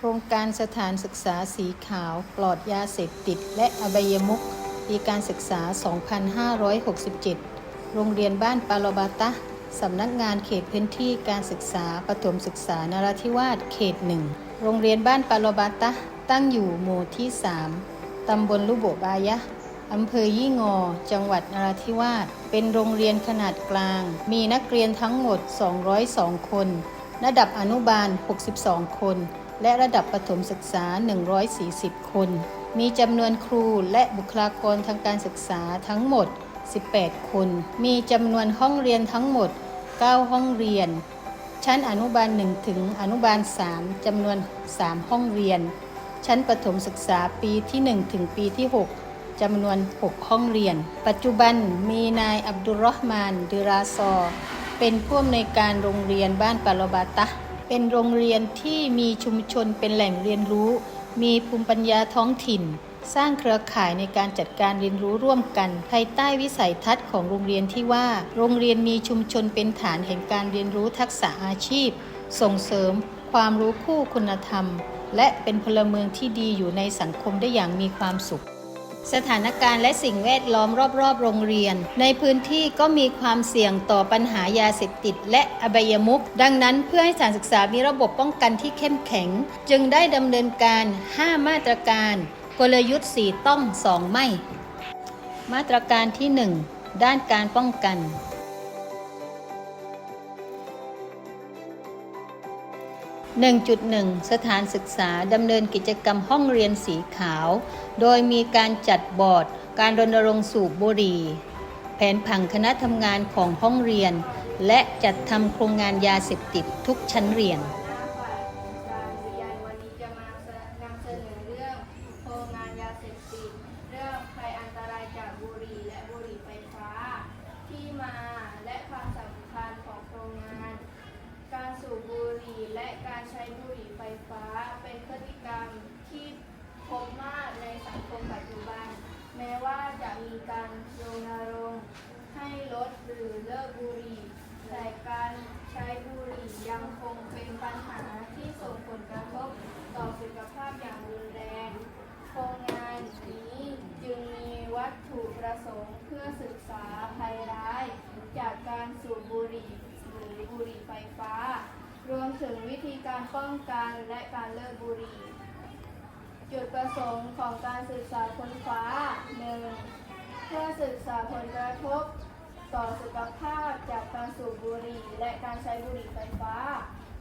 โครงการสถานศึกษาสีขาวปลอดยาเสพติด และอบายมุขปีการศึกษา 2567 โรงเรียนบ้านปาโลบาตะสำนักงานเขตพื้นที่การศึกษาปฐมศึกษานราธิวาสเขตหนึ่งโรงเรียนบ้านปาโลบาตะตั้งอยู่หมู่ที่ 3 ตำบลลุโบบายะอำเภอยี่งอ จังหวัดนราธิวาส เป็นโรงเรียนขนาดกลาง มีนักเรียนทั้งหมด 202 คน ระดับอนุบาล 62 คน และระดับประถมศึกษา 140 คน มีจำนวนครูและบุคลากรทางการศึกษาทั้งหมด 18 คน มีจำนวนห้องเรียนทั้งหมด 9 ห้องเรียน ชั้นอนุบาล 1 ถึงอนุบาล 3 จำนวน 3 ห้องเรียน ชั้นประถมศึกษาปีที่ 1 ถึงปีที่ 6 จำนวน 6 ห้องเรียน ปัจจุบันมีนายอับดุลรอห์มานดิราซอ เป็นผู้อำนวยการโรงเรียนบ้านปาลบาตะ เป็นโรงเรียนที่มีชุมชนเป็นแหล่งเรียนรู้ มีภูมิปัญญาท้องถิ่น สร้างเครือข่ายในการจัดการเรียนรู้ร่วมกัน ภายใต้วิสัยทัศน์ของโรงเรียนที่ว่า โรงเรียนมีชุมชนเป็นฐานแห่งการเรียนรู้ทักษะอาชีพ ส่งเสริม ความรู้คู่คุณธรรม และเป็นพลเมืองที่ดีอยู่ในสังคมได้อย่างมีความสุข สถานการณ์และสิ่งแวดล้อมรอบๆ โรงเรียน ในพื้นที่ก็มีความเสี่ยงต่อปัญหายาเสพติด และอบายมุขดังนั้นเพื่อให้สถานศึกษามีระบบป้องกันที่เข้มแข็ง จึงได้ดำเนินการ 5 มาตรการ กลยุทธ์4ต้อง 2 ไม่ มาตรการที่ 1 ด้านการป้องกัน 1.1 สถานศึกษาดำเนินกิจกรรมห้องเรียนสีขาว โดยมีการจัดบอร์ด การรณรงค์สูบบุหรี่ แผนผังคณะทำงานของห้องเรียน และจัดทำโครงงานยาเสพติดทุกชั้นเรียน หน้าฝ่ายการเรียนวันนี้จะมานำเสนอเรื่องโครงงานยาเสพติด เรื่องภัยอันตรายจากบุหรี่และบุหรี่ไฟฟ้า ที่มาและความสำคัญของโครงงาน การสูบบุหรี่และการใช้บุหรี่ไฟฟ้าเป็นพฤติกรรมที่พบมากในสังคมปัจจุบัน แม้ว่าจะมี การรณรงค์ให้ลดหรือเลิกบุหรี่แต่การใช้บุหรี่ยังคงเป็นปัญหาที่ส่งผลกระทบต่อสุขภาพอย่างรุนแรง โครงงานนี้จึงมีวัตถุประสงค์เพื่อศึกษาภัยร้าย จากการสูบบุหรี่หรือบุหรี่ไฟฟ้า รวมถึงวิธีการป้องกันและการเลิกบุหรี่จุดประสงค์ของการศึกษาค้นคว้า 1. เพื่อศึกษาผลกระทบ ต่อสุขภาพจากการสูบบุหรี่และการใช้บุหรี่ไฟฟ้า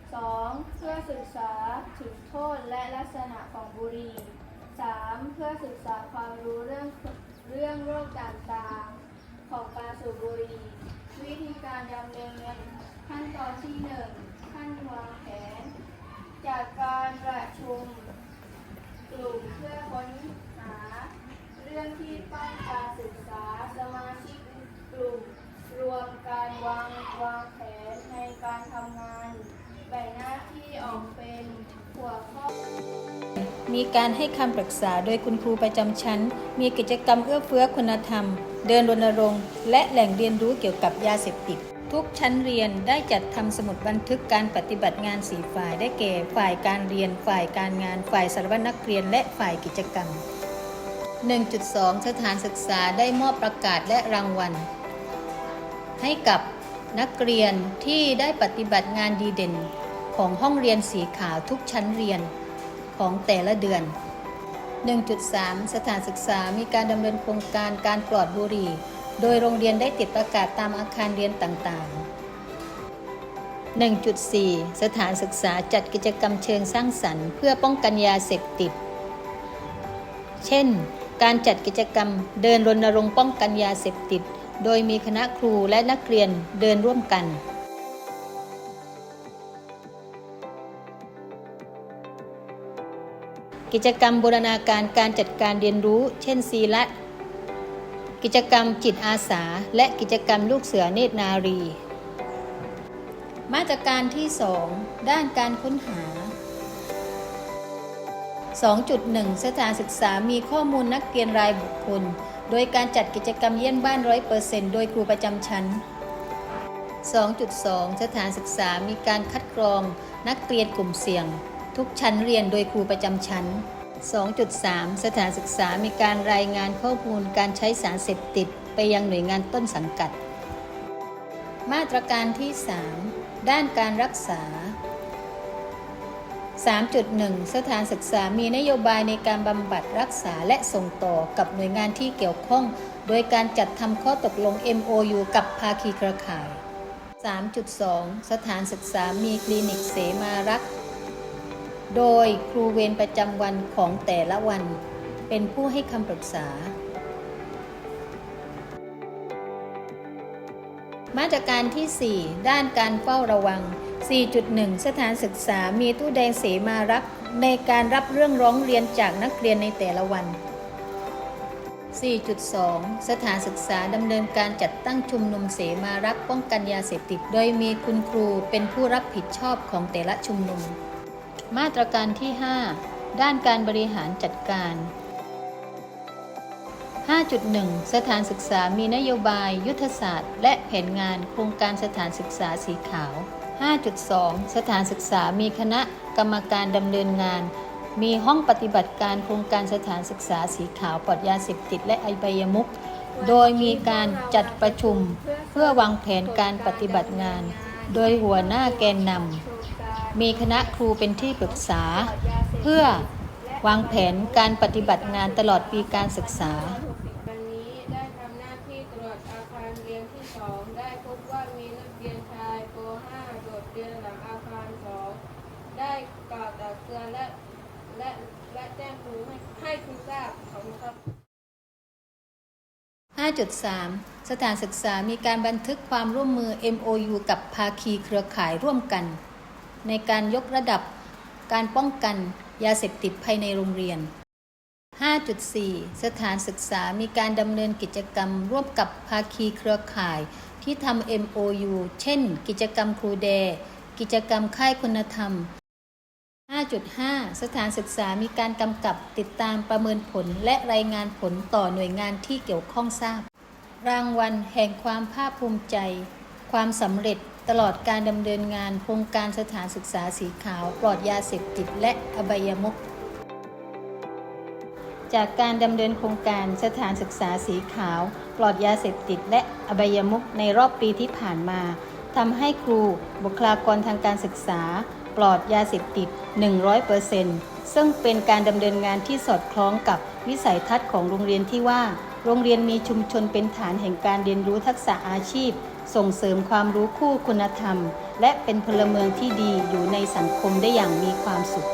2. เพื่อศึกษาถึงโทษและลักษณะของบุหรี่ 3. เพื่อศึกษาความรู้เรื่องเรื่องโรคต่างๆ ของการสูบบุหรี่วิธีการดำเนินขั้นตอนที่ 1 ขั้นวางแผน จากการประชุม การให้คำปรึกษาโดยคุณครูประจำชั้น มีกิจกรรมเอื้อเฟื้อคุณธรรม เดินรณรงค์ และแหล่งเรียนรู้เกี่ยวกับยาเสพติด ทุกชั้นเรียนได้จัดทำสมุดบันทึกการปฏิบัติงานสีฝ่ายได้แก่ ฝ่ายการเรียน ฝ่ายการงาน ฝ่ายสารวัตรนักเรียน และฝ่ายกิจกรรม 1.2 สถานศึกษาได้มอบประกาศและรางวัล ให้กับนักเรียนที่ได้ปฏิบัติงานดีเด่น ของห้องเรียนสีขาวทุกชั้นเรียน ของแต่ละเดือน 1.3 สถานศึกษามีการดำเนินโครงการการปลอดบุหรี่ โดยโรงเรียนได้ติดประกาศตามอาคารเรียนต่างๆ 1.4 สถานศึกษาจัดกิจกรรมเชิงสร้างสรรค์ เพื่อป้องกันยาเสพติด เช่น การจัดกิจกรรมเดินรณรงค์ป้องกันยาเสพติด โดยมีคณะครูและนักเรียนเดินร่วมกัน กิจกรรมบูรณาการการจัดการเรียนรู้ เช่นซีละกิจกรรมจิตอาสา และกิจกรรมลูกเสือเนตรนารี มาตรการที่ 2 ด้านการค้นหา 2.1 สถานศึกษามีข้อมูลนักเรียนรายบุคคล โดยการจัดกิจกรรมเยี่ยมบ้าน100%โดยครูประจำชั้น 2.2 สถานศึกษามีการคัดกรองนักเรียนกลุ่มเสี่ยง ทุกชั้นเรียนโดยครูประจำชั้น 2.3 สถานศึกษามีการรายงานข้อมูลการใช้สารเสพติดไปยังหน่วยงานต้นสังกัด มาตรการที่ 3 ด้านการรักษา 3.1 สถานศึกษามีนโยบายในการบำบัดรักษาและส่งต่อกับหน่วยงานที่เกี่ยวข้อง โดยการจัดทำข้อตกลง MOU กับภาคีเครือข่าย 3.2 สถานศึกษามีคลินิกเสมารักษ์ โดยครูเวรประจำวันของแต่ละวัน เป็นผู้ให้คำปรึกษา มาตรการที่ 4 ด้านการเฝ้าระวัง 4.1 สถานศึกษามีตู้แดงเสมารักในการรับเรื่องร้องเรียนจากนักเรียนในแต่ละวัน 4.2 สถานศึกษาดำเนินการจัดตั้งชุมนุมเสมารักป้องกันยาเสพติด โดยมีคุณครูเป็นผู้รับผิดชอบของแต่ละชุมนุม มาตรการที่ 5 ด้านการบริหารจัดการ 5.1 สถานศึกษามีนโยบาย ยุทธศาสตร์ และแผนงานโครงการสถานศึกษาสีขาว 5.2 สถานศึกษามีคณะกรรมการดำเนินงาน มีห้องปฏิบัติการโครงการสถานศึกษาสีขาวปลอดยาเสพติดและไอบายมุขโดยมีการจัดประชุมเพื่อวางแผนการปฏิบัติงาน โดยหัวหน้าแกนนำ มีคณะครูเป็นที่ปรึกษา เพื่อวางแผนการปฏิบัติงานตลอดปีการศึกษา วันนี้ได้ทำหน้าที่ตรวจอาคารเรียนที่สองได้พบว่ามีนักเรียนชายป .5 โดดเรียนหลังอาคารสองได้กล่าวตักเตือนและและและแจ้งครูให้ให้ครูทราบขอบคุณครับ 5.3 สถานศึกษามีการบันทึกความร่วมมือ MOU กับภาคีเครือข่ายร่วมกัน ในการยกระดับการป้องกันยาเสพติดภายในโรงเรียน 5.4 สถานศึกษามีการดำเนินกิจกรรมร่วมกับภาคีเครือข่ายที่ทำ MOU เช่น กิจกรรมครูแดกิจกรรมค่ายคุณธรรม 5.5 สถานศึกษามีการกำกับติดตามประเมินผลและรายงานผลต่อหน่วยงานที่เกี่ยวข้องทราบ รางวัลแห่งความภาคภูมิใจ ความสำเร็จ ตลอดการดำเนินงานโครงการสถานศึกษาสีขาวปลอดยาเสพติดและอบายมุขจากการดำเนินโครงการสถานศึกษาสีขาว ปลอดยาเสพติด และอบายมุขในรอบปีที่ผ่านมาทำให้ครูบุคลากรทางการศึกษา ปลอดยาเสพติด 100%ซึ่งเป็นการดำเนินงานที่สอดคล้องกับวิสัยทัศน์ของโรงเรียนที่ว่า โรงเรียนมีชุมชนเป็นฐานแห่งการเรียนรู้ทักษะอาชีพ ส่งเสริมความรู้คู่คุณธรรม และเป็นพลเมืองที่ดีอยู่ในสังคมได้อย่างมีความสุข